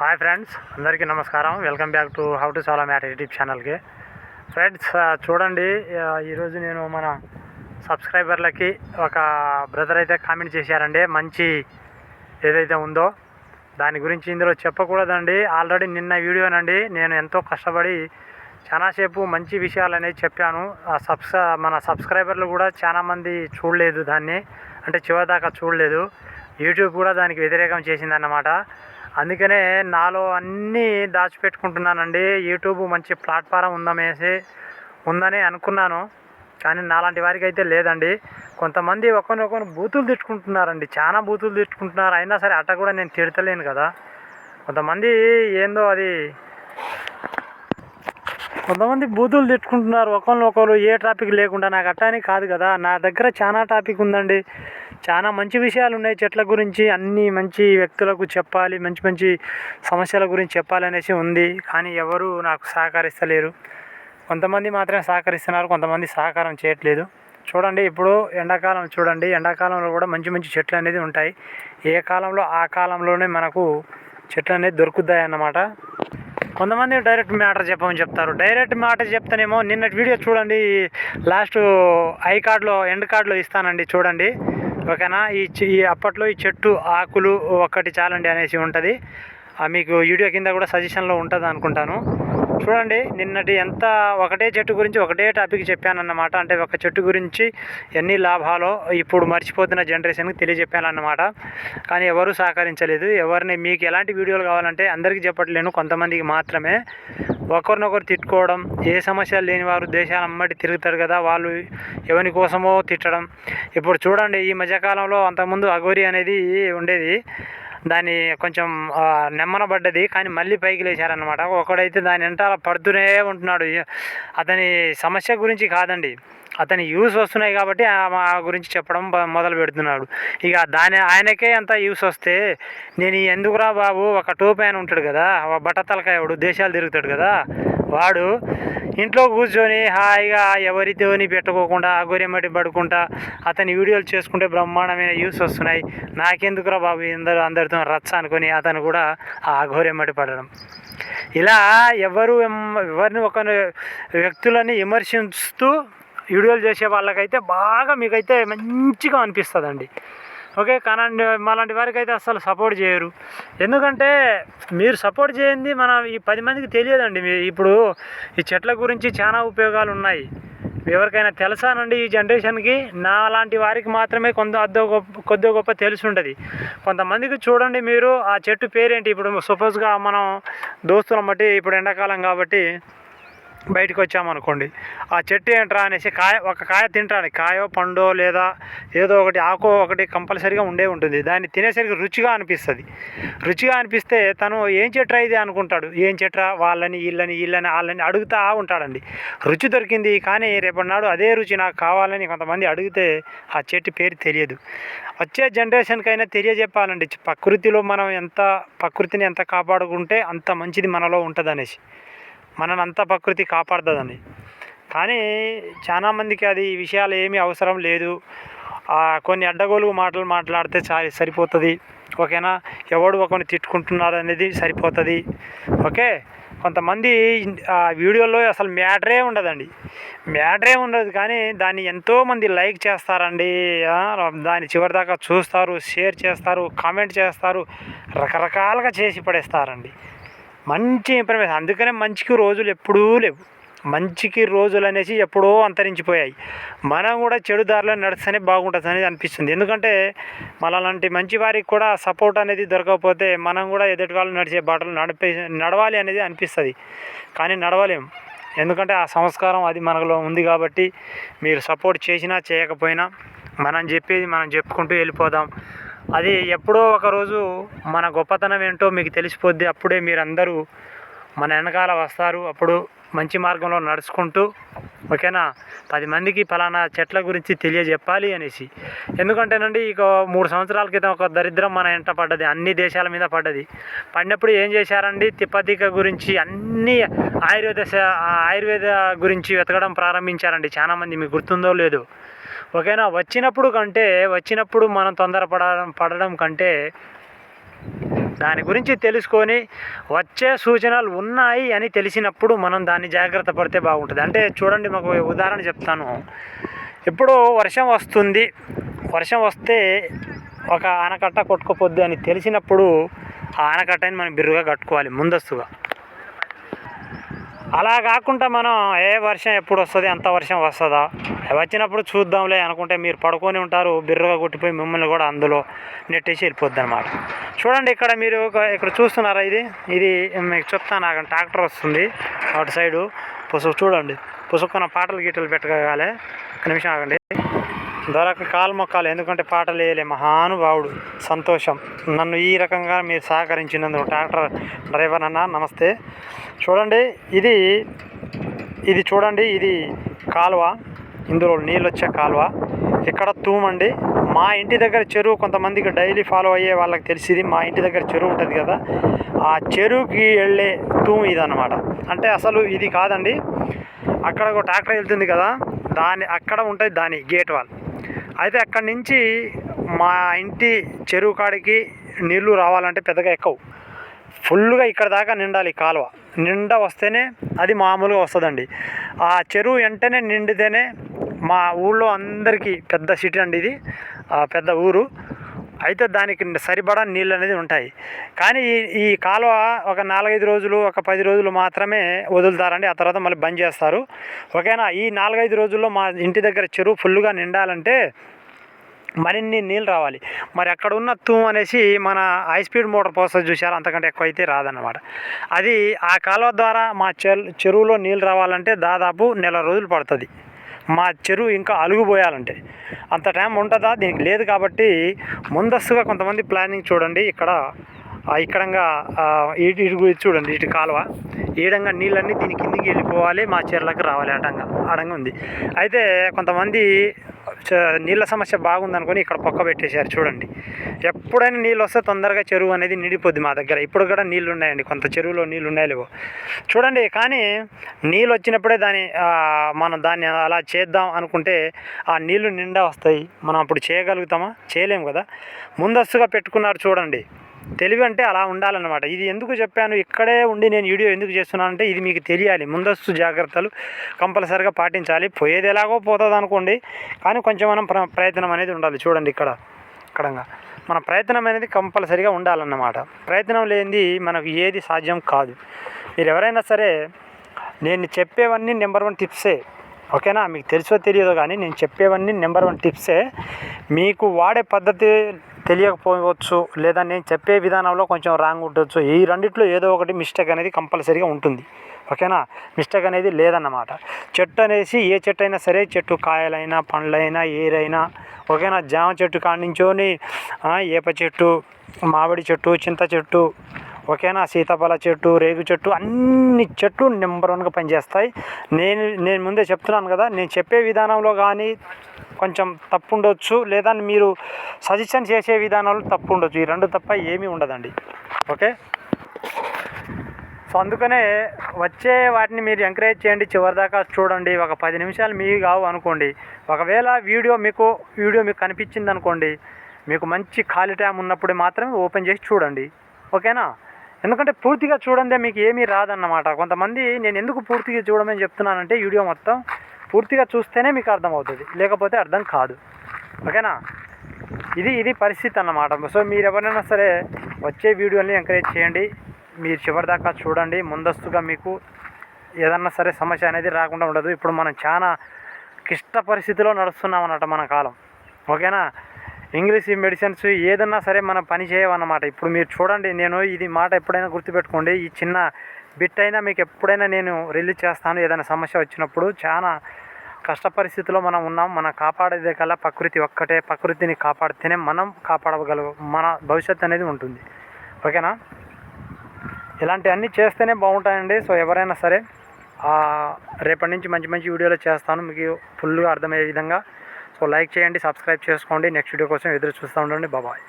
Hi friends అందరికీ నమస్కారం. Welcome back to how to solve math YouTube ఛానల్కి. Friends చూడండి ఈరోజు నేను మన సబ్స్క్రైబర్లకి ఒక బ్రదర్ అయితే కామెంట్ చేశారండి మంచి ఏదైతే ఉందో. దాని గురించి ఇందులో చెప్పకూడదండి. ఆల్రెడీ నిన్న వీడియోనండి నేను ఎంతో కష్టపడి చాలాసేపు మంచి విషయాలు అనేవి చెప్పాను. ఆ సబ్స్ మన సబ్స్క్రైబర్లు కూడా చాలామంది చూడలేదు దాన్ని అంటే చివరిదాకా చూడలేదు. యూట్యూబ్ కూడా దానికి వ్యతిరేకం చేసిందన్నమాట. అందుకనే నాలో అన్నీ దాచిపెట్టుకుంటున్నానండి. యూట్యూబ్ మంచి ప్లాట్ఫారం ఉందనేసి ఉందని అనుకున్నాను. కానీ నాలాంటి వారికి అయితే లేదండి. కొంతమంది ఒకరినొకరు బూతులు తిట్టుకుంటున్నారండి. చాలా బూతులు తిట్టుకుంటున్నారు. అయినా సరే అట్ట కూడా నేను తిడతలేను కదా. కొంతమంది ఏందో అది కొంతమంది బూతులు తిట్టుకుంటున్నారు. ఒకరిని ఒకరు ఏ టాపిక్ లేకుండా. నాకు అట్టని కాదు కదా. నా దగ్గర చాలా టాపిక్ ఉందండి. చాలా మంచి విషయాలు ఉన్నాయి చెట్ల గురించి. అన్ని మంచి వ్యక్తులకు చెప్పాలి మంచి మంచి సమస్యల గురించి చెప్పాలనేసి ఉంది. కానీ ఎవరు నాకు సహకరిస్తలేరు. కొంతమంది మాత్రమే సహకరిస్తున్నారు కొంతమంది సహకారం చేయట్లేదు. చూడండి ఇప్పుడు ఎండాకాలం చూడండి. ఎండాకాలంలో కూడా మంచి మంచి చెట్లు అనేది ఉంటాయి. ఏ కాలంలో ఆ కాలంలోనే మనకు చెట్లు అనేది దొరుకుతాయి అన్నమాట. కొంతమంది డైరెక్ట్ మ్యాటర్ చెప్పమని చెప్తారు. డైరెక్ట్ మ్యాటర్ చెప్తానేమో నిన్నటి వీడియో చూడండి. లాస్ట్ ఐ కార్డులో ఎండ్ కార్డులో ఇస్తానండి. చూడండి. ఓకేనా ఈ చె- ఈ అప్పట్లో ఈ చెట్టు ఆకులు ఒక్కటి చాలండి అనేసి ఉంటుంది. ఆ మీకు వీడియో కింద కూడా సజెషన్లో ఉంటుంది అనుకుంటాను చూడండి నిన్నటి ఎంత ఒకటే చెట్టు గురించి ఒకటే టాపిక్ చెప్పానన్నమాట. అంటే ఒక చెట్టు గురించి ఎన్ని లాభాలో ఇప్పుడు మర్చిపోతున్న జనరేషన్కి తెలియజెప్పానన్నమాట. కానీ ఎవరు సహకరించలేదు. ఎవరిని మీకు ఎలాంటి వీడియోలు కావాలంటే అందరికీ చెప్పట్లేను. కొంతమందికి మాత్రమే. ఒకరినొకరు తిట్టుకోవడం ఏ సమస్య లేని వారు దేశాల అమ్మటి తిరుగుతారు కదా వాళ్ళు ఎవరి కోసమో తిట్టడం. ఇప్పుడు చూడండి ఈ మధ్యకాలంలో అంతకుముందు అఘోరి అనేది ఉండేది. దాన్ని కొంచెం నెమ్మనబడ్డది కానీ మళ్ళీ పైకి లేచారనమాట ఒకడైతే దాని వెంటాల పడుతూనే ఉంటున్నాడు. అతని సమస్య గురించి కాదండి. అతని యూస్ వస్తున్నాయి కాబట్టి ఆ గురించి చెప్పడం మొదలు పెడుతున్నాడు. ఇక దాని ఆయనకే అంత యూస్ వస్తే నేను ఎందుకురా బాబు? ఒక టోప్ ఆయన ఉంటాడు కదా ఒక బట్టతలకాయవాడు దేశాలు తిరుగుతాడు కదా వాడు ఇంట్లో కూర్చొని హాయిగా ఎవరితోని పెట్టుకోకుండా అగోరెమ్మటి పడుకుంటా అతని వీడియోలు చేసుకుంటే బ్రహ్మాండమైన యూస్ వస్తున్నాయి. నాకెందుకురా బాబు? అందరూ అందరితో రచ్చ అనుకొని అతను కూడా ఆ అఘోరెమ్మటి పడడం. ఇలా ఎవరు ఎమ్- ఎవరిని ఒక వ్యక్తులని విమర్శిస్తూ వీడియోలు చేసే వాళ్ళకైతే బాగా మీకైతే మంచిగా అనిపిస్తుందండి. ఓకే కానీ మాలాంటి వారికి అయితే అసలు సపోర్ట్ చేయరు. ఎందుకంటే మీరు సపోర్ట్ చేయండి మన ఈ పది మందికి తెలియదండి. మీ ఇప్పుడు ఈ చెట్ల గురించి చాలా ఉపయోగాలు ఉన్నాయి. ఎవరికైనా తెలుసానండి ఈ జనరేషన్కి? నా లాంటి వారికి మాత్రమే కొంత అద్దో గొప్ప కొద్దో గొప్ప తెలిసి ఉంటుంది. కొంతమందికి చూడండి మీరు ఆ చెట్టు పేరేంటి? ఇప్పుడు సపోజ్గా మనం దోస్తులం బట్టి ఇప్పుడు ఎండాకాలం కాబట్టి బయటకు వచ్చామనుకోండి ఆ చెట్టు ఏంట్రా అనేసి కాయ ఒక కాయ తింటాడు. కాయో పండో లేదా ఏదో ఒకటి ఆకో ఒకటి కంపల్సరీగా ఉండే ఉంటుంది. దాన్ని తినేసరికి రుచిగా అనిపిస్తుంది. రుచిగా అనిపిస్తే తను ఏం చెట్రా ఇది అనుకుంటాడు. ఏం చెట్రా? వాళ్ళని వీళ్ళని వీళ్ళని వాళ్ళని అడుగుతా ఉంటాడండి. రుచి దొరికింది కానీ రేపటినాడు అదే రుచి నాకు కావాలని కొంతమంది అడిగితే ఆ చెట్టు పేరు తెలియదు. వచ్చే జనరేషన్కైనా తెలియజెప్పాలండి. ప్రకృతిలో మనం ఎంత ప్రకృతిని ఎంత కాపాడుకుంటే అంత మంచిది మనలో ఉంటుంది అనేసి మనని అంతా ప్రకృతి కాపాడుతుందని కానీ చాలామందికి అది విషయాలు ఏమీ అవసరం లేదు. కొన్ని అడ్డగోలు మాటలు మాట్లాడితే చాలి సరిపోతుంది. ఓకేనా? ఎవడు ఒకరిని తిట్టుకుంటున్నారు అనేది సరిపోతుంది. ఓకే? కొంతమంది ఆ వీడియోలో అసలు మ్యాటరే ఉండదండి. మ్యాటరే ఉండదు కానీ దాన్ని ఎంతోమంది లైక్ చేస్తారండి. ఆ, దాన్ని చివరిదాకా చూస్తారు షేర్ చేస్తారు కామెంట్ చేస్తారు రకరకాలుగా చేసి పడేస్తారండి. మంచి ఇన్ఫర్మేషన్ అందుకనే మంచికి రోజులు ఎప్పుడూ లేవు. మంచికి రోజులు అనేసి ఎప్పుడో అంతరించిపోయాయి. మనం కూడా చెడు దారిలో నడిస్తేనే బాగుంటుంది అనేది అనిపిస్తుంది. ఎందుకంటే మనలాంటి మంచి వారికి కూడా సపోర్ట్ అనేది దొరకకపోతే మనం కూడా ఎదుటి వాళ్ళు నడిచే బాటలు నడిపే నడవాలి అనేది అనిపిస్తుంది. కానీ నడవలేం. ఎందుకంటే ఆ సంస్కారం అది మనలో ఉంది కాబట్టి మీరు సపోర్ట్ చేసినా చేయకపోయినా మనం చెప్పేది మనం చెప్పుకుంటూ వెళ్ళిపోదాం. అది ఎప్పుడో ఒకరోజు మన గొప్పతనం ఏంటో మీకు తెలిసిపోద్ది. అప్పుడే మీరందరూ మన వెనకాల వస్తారు. అప్పుడు మంచి మార్గంలో నడుచుకుంటూ ఓకేనా? పది మందికి ఫలానా చెట్ల గురించి తెలియజెప్పాలి అనేసి. ఎందుకంటేనండి ఇక మూడు సంవత్సరాల క్రితం ఒక దరిద్రం మన ఎంట పడ్డది. అన్ని దేశాల మీద పడ్డది. పడినప్పుడు ఏం చేశారండి? తిప్పతిక గురించి అన్ని ఆయుర్వేద ఆయుర్వేద గురించి వెతకడం ప్రారంభించారండి. చాలామంది మీకు గుర్తుందో లేదో. ఓకేనా? వచ్చినప్పుడు కంటే వచ్చినప్పుడు మనం తొందరపడడం పడడం కంటే దాని గురించి తెలుసుకొని వచ్చే సూచనలు ఉన్నాయి అని తెలిసినప్పుడు మనం దాన్ని జాగ్రత్త పడితే బాగుంటుంది. అంటే చూడండి మాకు ఉదాహరణ చెప్తాను. ఇప్పుడు వర్షం వస్తుంది. వర్షం వస్తే ఒక ఆనకట్ట కొట్టుకోపోద్ది అని తెలిసినప్పుడు ఆ ఆనకట్టని మనం బిర్రుగా కట్టుకోవాలి ముందస్తుగా. అలా కాకుండా మనం ఏ వర్షం ఎప్పుడు వస్తుంది ఎంత వర్షం వస్తుందా వచ్చినప్పుడు చూద్దాంలే అనుకుంటే మీరు పడుకొని ఉంటారు బిర్రగా కొట్టిపోయి మిమ్మల్ని కూడా అందులో నెట్టేసి వెళ్ళిపోద్ది అనమాట చూడండి ఇక్కడ మీరు ఒక- ఇక్కడ చూస్తున్నారా ఇది? ఇది మీకు చెప్తాను ఆగండి ట్రాక్టర్ వస్తుంది అటు సైడు. పుసుకు చూడండి పుసుకున్న పాటలు గీటలు పెట్టగాలే ఒక నిమిషం ఆగండి. దొరక కాలు మొక్కాలి. ఎందుకంటే పాటలు వేయలే. మహానుభావుడు. సంతోషం. నన్ను ఈ రకంగా మీరు సహకరించినందుకు ట్రాక్టర్ డ్రైవర్ అన్న నమస్తే. చూడండి ఇది ఇది చూడండి ఇది కాలువ. ఇందులో నీళ్ళు వచ్చే కాలువ. ఇక్కడ తూమండి? మా ఇంటి దగ్గర చెరువు కొంతమందికి డైలీ ఫాలో అయ్యే వాళ్ళకి తెలిసింది. మా ఇంటి దగ్గర చెరువు ఉంటుంది కదా. ఆ చెరువుకి వెళ్ళే తూము ఇదన్నమాట. అంటే అసలు ఇది కాదండి. అక్కడ ఒక ట్రాక్టర్ వెళ్తుంది కదా. దాని అక్కడ ఉంటుంది దాని గేట్ వాల్. అయితే అక్కడి నుంచి మా ఇంటి చెరువు కాడికి నీళ్ళు రావాలంటే పెద్దగా ఎక్కవు. ఫుల్గా ఇక్కడ దాకా నిండాలి కాలువ. నిండా వస్తేనే అది మామూలుగా వస్తుందండి. ఆ చెరువు వెంటనే నిండితేనే మా ఊళ్ళో అందరికీ పెద్ద సిటీ అండి ఇది. ఆ పెద్ద ఊరు. అయితే దానికి సరిపడా నీళ్ళు అనేది ఉంటాయి. కానీ ఈ ఈ కాలువ ఒక నాలుగైదు రోజులు ఒక పది రోజులు మాత్రమే వదులుతారండి. ఆ తర్వాత మళ్ళీ బంద్ చేస్తారు. ఓకేనా? ఈ నాలుగైదు రోజుల్లో మా ఇంటి దగ్గర చెరువు ఫుల్గా నిండాలంటే మరిన్ని నీళ్ళు రావాలి. మరి అక్కడ ఉన్న తూమ్ అనేసి మన హై స్పీడ్ మోటార్ పోస్తుంది చూసారు అంతకంటే ఎక్కువ అయితే రాదన్నమాట. అది ఆ కాలువ ద్వారా మా చెరువులో నీళ్ళు రావాలంటే దాదాపు నెల రోజులు పడుతుంది. మా చెరువు ఇంకా అలుగుపోయాలంటే అంత టైం ఉంటుందా? దీనికి లేదు కాబట్టి ముందస్తుగా కొంతమంది ప్లానింగ్ చూడండి. ఇక్కడ ఇక్కడంగా ఇటు ఇటు గురించి చూడండి. ఇటు కాలువ. ఈడంగా నీళ్ళన్నీ దీని కిందికి వెళ్ళిపోవాలి. మా చీరలకు రావాలి. అడంగా అడంగా ఉంది. అయితే కొంతమంది నీళ్ళ సమస్య బాగుందనుకొని ఇక్కడ పక్క పెట్టేశారు చూడండి. ఎప్పుడైనా నీళ్ళు వస్తే తొందరగా చెరువు అనేది నిండిపోద్ది మా దగ్గర. ఇప్పుడు కూడా నీళ్ళు ఉన్నాయండి కొంత చెరువులో నీళ్ళు ఉన్నాయి లేవో. చూడండి కానీ నీళ్ళు వచ్చినప్పుడే దాన్ని మనం దాన్ని అలా చేద్దాం అనుకుంటే ఆ నీళ్ళు నిండా వస్తాయి. మనం అప్పుడు చేయగలుగుతామా? చేయలేము కదా. ముందస్తుగా పెట్టుకున్నారు చూడండి. తెలివి అంటే అలా ఉండాలన్నమాట. ఇది ఎందుకు చెప్పాను? ఇక్కడే ఉండి నేను వీడియో ఎందుకు చేస్తున్నాను అంటే ఇది మీకు తెలియాలి. ముందస్తు జాగ్రత్తలు కంపల్సరిగా పాటించాలి. పోయేది ఎలాగో పోతుంది అనుకోండి. కానీ కొంచెం మనం ప్ర ప్రయత్నం అనేది ఉండాలి. చూడండి ఇక్కడ ఇక్కడంగా మన ప్రయత్నం అనేది కంపల్సరిగా ఉండాలన్నమాట. ప్రయత్నం లేనిది మనకు ఏది సాధ్యం కాదు. మీరు ఎవరైనా సరే నేను చెప్పేవన్నీ నెంబర్ వన్ టిప్సే. ఓకేనా? మీకు తెలుసో తెలియదో కానీ నేను చెప్పేవన్నీ నెంబర్ వన్ టిప్సే. మీకు వాడే పద్ధతి తెలియకపోవచ్చు లేదా నేను చెప్పే విధానంలో కొంచెం రాంగ్ ఉండొచ్చు. ఈ రెండిట్లో ఏదో ఒకటి మిస్టేక్ అనేది కంపల్సరీగా ఉంటుంది. ఓకేనా మిస్టేక్ అనేది లేదన్నమాట. చెట్టు అనేసి ఏ చెట్టు అయినా సరే చెట్టు కాయలైనా పండ్లైనా ఏరైనా ఓకేనా జామ చెట్టు కాడించోని ఏప చెట్టు మామిడి చెట్టు చింత చెట్టు ఓకేనా సీతాఫల చెట్టు రేగు చెట్టు అన్ని చెట్లు నెంబర్ వన్గా పనిచేస్తాయి. నేను నేను ముందే చెప్తున్నాను కదా నేను చెప్పే విధానంలో కానీ కొంచెం తప్పు ఉండొచ్చు లేదా మీరు సజెషన్ చేసే విధానాలు తప్పు ఉండొచ్చు ఈ రెండు తప్ప ఏమీ ఉండదండి. ఓకే? సో అందుకనే వచ్చే వాటిని మీరు ఎంకరేజ్ చేయండి. చివరిదాకా చూడండి. ఒక పది నిమిషాలు మీ కావు అనుకోండి. ఒకవేళ వీడియో మీకు వీడియో మీకు కనిపించింది అనుకోండి మీకు మంచి ఖాళీ టైం ఉన్నప్పుడు మాత్రమే ఓపెన్ చేసి చూడండి. ఓకేనా? ఎందుకంటే పూర్తిగా చూడందే మీకు ఏమీ రాదన్నమాట. కొంతమంది నేను ఎందుకు పూర్తిగా చూడమని చెప్తున్నానంటే వీడియో మొత్తం పూర్తిగా చూస్తేనే మీకు అర్థమవుతుంది. లేకపోతే అర్థం కాదు. ఓకేనా? ఇది ఇది పరిస్థితి అన్నమాట. సో మీరు ఎవరైనా సరే వచ్చే వీడియోని ఎంకరేజ్ చేయండి. మీరు చివరిదాకా చూడండి. ముందస్తుగా మీకు ఏదన్నా సరే సమస్య అనేది రాకుండా ఉండదు. ఇప్పుడు మనం చాలా క్లిష్ట పరిస్థితిలో నడుస్తున్నాం అన్నమాట మన కాలం. ఓకేనా? ఇంగ్లీష్ మెడిసిన్స్ ఏదన్నా సరే మనం పని చేయవన్నమాట. ఇప్పుడు మీరు చూడండి నేను ఇది మాట ఎప్పుడైనా గుర్తుపెట్టుకోండి. ఈ చిన్న బిట్ అయినా మీకు ఎప్పుడైనా నేను రిలీజ్ చేస్తాను. ఏదైనా సమస్య వచ్చినప్పుడు చాలా కష్ట పరిస్థితిలో మనం ఉన్నాం మనం కాపాడేదే కల్లా ప్రకృతి ఒక్కటే ప్రకృతిని కాపాడితేనే మనం కాపాడగలం మన భవిష్యత్తు అనేది ఉంటుంది. ఓకేనా? ఇలాంటివన్నీ చేస్తేనే బాగుంటాయండి. సో ఎవరైనా సరే రేపటి నుంచి మంచి మంచి వీడియోలు చేస్తాను. మీకు ఫుల్గా అర్థమయ్యే విధంగా. సో లైక్ చేయండి సబ్స్క్రైబ్ చేసుకోండి. నెక్స్ట్ వీడియో కోసం ఎదురు చూస్తూ ఉండండి. బాబాయ్